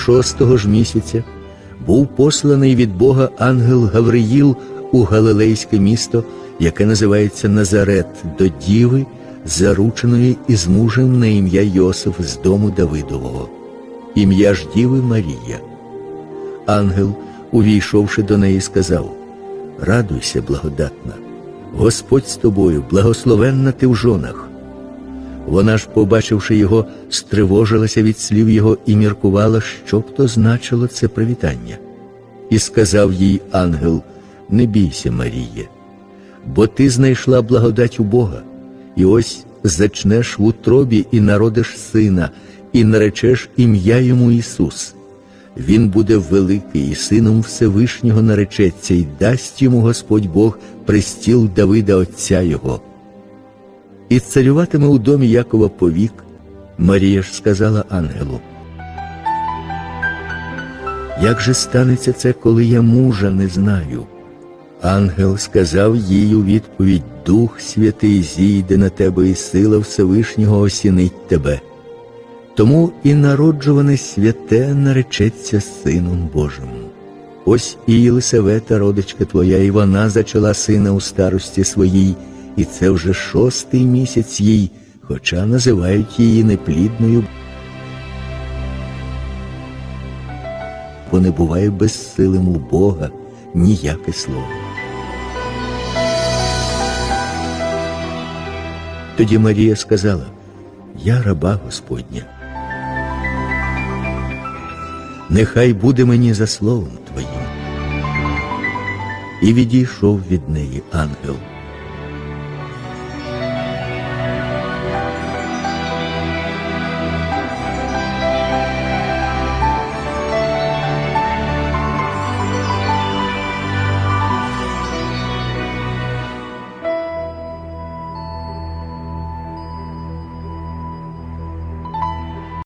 шостого ж місяця був посланий від Бога ангел Гавриїл у Галилейське місто, яке називається Назарет, до діви, зарученої із мужем на ім'я Йосиф з дому Давидового. Ім'я ж діви Марія. Ангел, увійшовши до неї, сказав: Радуйся, благодатна, Господь з тобою, благословенна ти в жонах. Вона ж, побачивши його, стривожилася від слів його і міркувала, що б то значило це привітання. І сказав їй ангел: Не бійся, Маріє, бо ти знайшла благодать у Бога, і ось зачнеш в утробі і народиш сина, і наречеш ім'я йому Ісус. Він буде великий і сином Всевишнього наречеться, і дасть йому Господь Бог престіл Давида Отця Його. І царюватиме у домі Якова повік. Марія ж сказала ангелу. Як же станеться це, коли я мужа не знаю? Ангел сказав їй у відповідь Дух Святий зійде на тебе, і сила Всевишнього осінить тебе. Тому і народжуване святе наречеться Сином Божим. Ось і Єлисавета, родичка твоя, і вона зачала сина у старості своїй, і це вже шостий місяць їй, хоча називають її неплідною. Бо не буває безсилим у Бога ніяке слово. Тоді Марія сказала: Я раба Господня. Нехай буде мені за словом Твоїм. І відійшов від неї ангел.